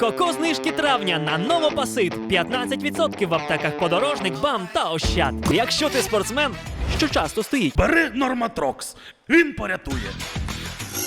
Коко знижки травня на новопасит 15% в аптеках подорожник, бам та ощад. Якщо ти спортсмен, що часто стоїть. Бери Норматрокс, він порятує.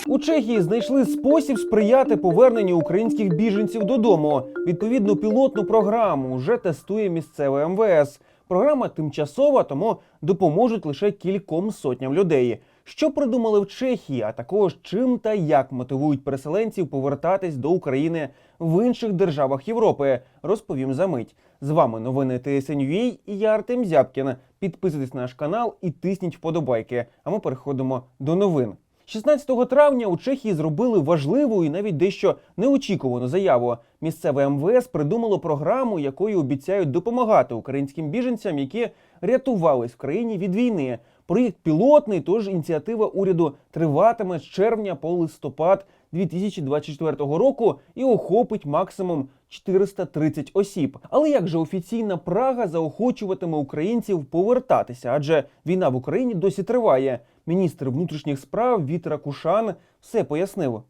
У Чехії знайшли спосіб сприяти поверненню українських біженців додому. Відповідну пілотну програму вже тестує місцеве МВС. Програма тимчасова, тому допоможуть лише кільком сотням людей. Що придумали в Чехії, а також чим та як мотивують переселенців повертатись до України в інших державах Європи, розповім за мить. З вами новини ТСНЮА і я Артем Зябкін. Підписуйтесь на наш канал і тисніть вподобайки. А ми переходимо до новин. 16 травня у Чехії зробили важливу і навіть дещо неочікувану заяву. Місцеве МВС придумало програму, якою обіцяють допомагати українським біженцям, які рятувались в країні від війни. Проєкт пілотний, тож ініціатива уряду триватиме з червня по листопад 2024 року і охопить максимум 430 осіб. Але як же офіційна Прага заохочуватиме українців повертатися? Адже війна в Україні досі триває. Міністр внутрішніх справ Вітра Кушан все пояснив.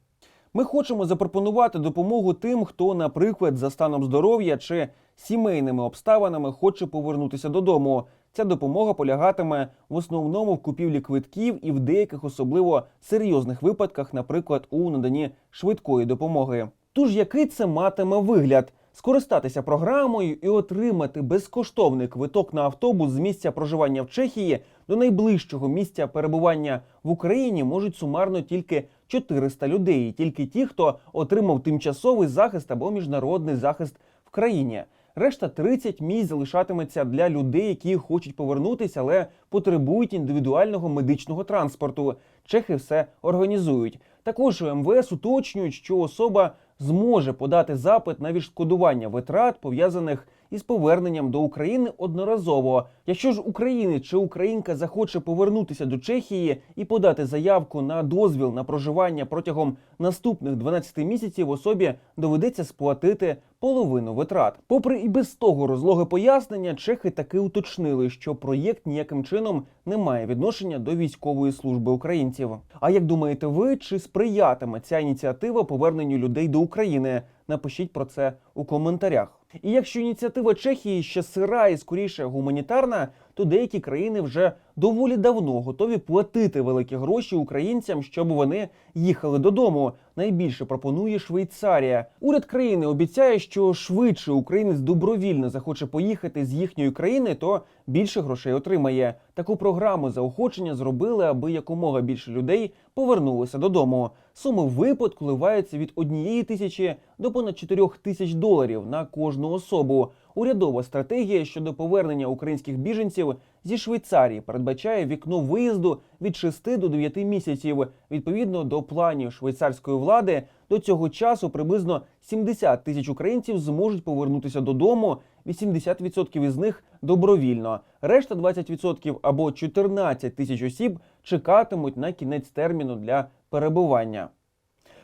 Ми хочемо запропонувати допомогу тим, хто, наприклад, за станом здоров'я чи сімейними обставинами хоче повернутися додому. Ця допомога полягатиме в основному в купівлі квитків і в деяких особливо серйозних випадках, наприклад, у наданні швидкої допомоги. Тож який це матиме вигляд? Скористатися програмою і отримати безкоштовний квиток на автобус з місця проживання в Чехії до найближчого місця перебування в Україні можуть сумарно тільки 400 людей, тільки ті, хто отримав тимчасовий захист або міжнародний захист в країні. Решта 30 місць залишатиметься для людей, які хочуть повернутися, але потребують індивідуального медичного транспорту. Чехи все організують. Також МВС уточнюють, що особа зможе подати запит на відшкодування витрат, пов'язаних із поверненням до України одноразово. Якщо ж українець чи українка захоче повернутися до Чехії і подати заявку на дозвіл на проживання протягом наступних 12 місяців, особі доведеться сплатити половину витрат. Попри і без того розлоге пояснення, чехи таки уточнили, що проєкт ніяким чином не має відношення до військової служби українців. А як думаєте ви, чи сприятиме ця ініціатива поверненню людей до України? Напишіть про це у коментарях. І якщо ініціатива Чехії ще сира і скоріше гуманітарна, то деякі країни вже доволі давно готові платити великі гроші українцям, щоб вони їхали додому. Найбільше пропонує Швейцарія. Уряд країни обіцяє, що швидше українець добровільно захоче поїхати з їхньої країни, то більше грошей отримає. Таку програму заохочення зробили, аби якомога більше людей повернулося додому. Суми виплат коливаються від однієї тисячі до понад 4 тисяч доларів на кожну особу. Урядова стратегія щодо повернення українських біженців зі Швейцарії передбачає вікно виїзду від 6 до 9 місяців. Відповідно до планів швейцарської влади, до цього часу приблизно 70 тисяч українців зможуть повернутися додому. 80% із них добровільно. Решта 20% або 14 тисяч осіб чекатимуть на кінець терміну для перебування.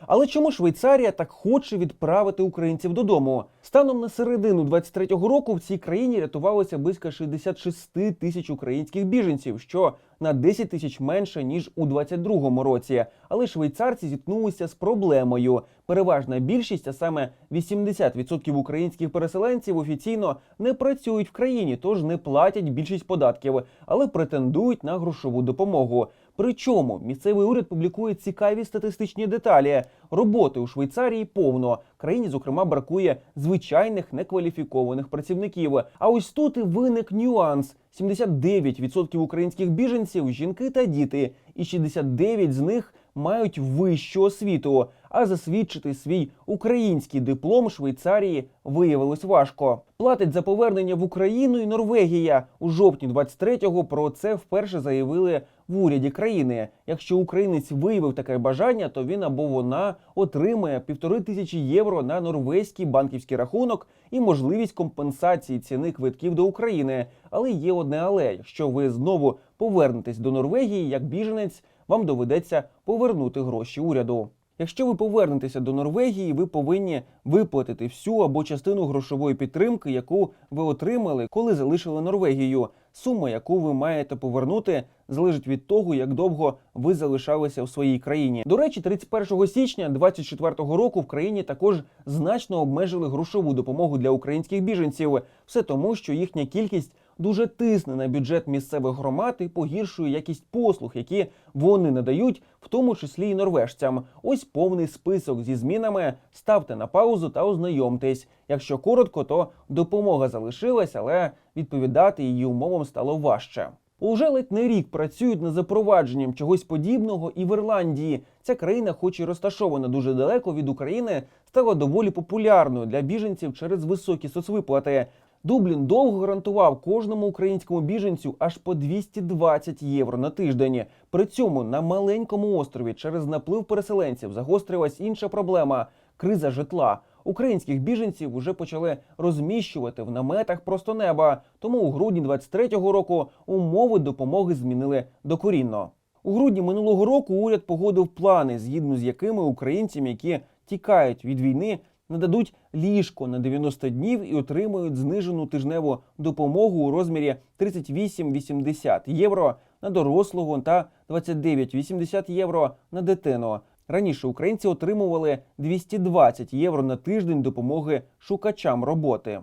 Але чому Швейцарія так хоче відправити українців додому? Станом на середину 23-го року в цій країні рятувалося близько 66 тисяч українських біженців, що на 10 тисяч менше ніж у 22-му році. Але швейцарці зіткнулися з проблемою. Переважна більшість, а саме 80% українських переселенців, офіційно не працюють в країні, тож не платять більшість податків, але претендують на грошову допомогу. Причому місцевий уряд публікує цікаві статистичні деталі. Роботи у Швейцарії повно. Країні, зокрема, бракує звичайних некваліфікованих працівників. А ось тут і виник нюанс: 79% українських біженців жінки та діти, і 69 з них мають вищу освіту. А засвідчити свій український диплом Швейцарії виявилось важко. Платить за повернення в Україну і Норвегія. У жовтні 23-го про це вперше заявили в уряді країни. Якщо українець виявив таке бажання, то він або вона отримає півтори тисячі євро на норвезький банківський рахунок і можливість компенсації ціни квитків до України. Але є одне але якщо ви знову повернетесь до Норвегії як біженець, вам доведеться повернути гроші уряду. Якщо ви повернетеся до Норвегії, ви повинні виплатити всю або частину грошової підтримки, яку ви отримали, коли залишили Норвегію. Сума, яку ви маєте повернути, залежить від того, як довго ви залишалися в своїй країні. До речі, 31 січня 2024 року в країні також значно обмежили грошову допомогу для українських біженців. Все тому, що їхня кількість дуже тисне на бюджет місцевих громад і погіршує якість послуг, які вони надають, в тому числі і норвежцям. Ось повний список зі змінами. Ставте на паузу та ознайомтесь. Якщо коротко, то допомога залишилась, але відповідати її умовам стало важче. Уже ледь не рік працюють над запровадженням чогось подібного і в Ірландії. Ця країна, хоч і розташована дуже далеко від України, стала доволі популярною для біженців через високі соцвиплати. Дублін довго гарантував кожному українському біженцю аж по 220 євро на тиждень. При цьому на маленькому острові через наплив переселенців загострилась інша проблема криза житла. Українських біженців вже почали розміщувати в наметах просто неба. Тому у грудні 23-го року умови допомоги змінили докорінно. У грудні минулого року уряд погодив плани, згідно з якими українцям, які тікають від війни, нададуть ліжко на 90 днів і отримують знижену тижневу допомогу у розмірі 38,80 євро на дорослого та 29,80 євро на дитину. Раніше українці отримували 220 євро на тиждень допомоги шукачам роботи.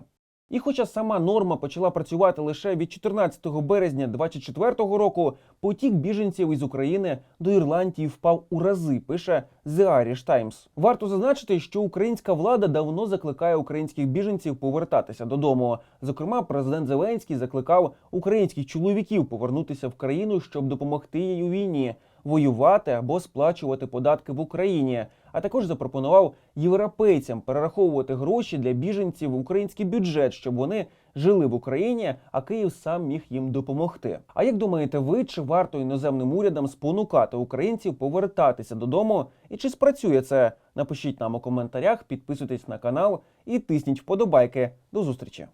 І хоча сама норма почала працювати лише від 14 березня 2024 року, потік біженців із України до Ірландії впав у рази, пише The Irish Times. Варто зазначити, що українська влада давно закликає українських біженців повертатися додому. Зокрема, президент Зеленський закликав українських чоловіків повернутися в країну, щоб допомогти їй у війні, воювати або сплачувати податки в Україні. А також запропонував європейцям перераховувати гроші для біженців в український бюджет, щоб вони жили в Україні, а Київ сам міг їм допомогти. А як думаєте, ви чи варто іноземним урядам спонукати українців повертатися додому? І чи спрацює це? Напишіть нам у коментарях, підписуйтесь на канал і тисніть вподобайки. До зустрічі!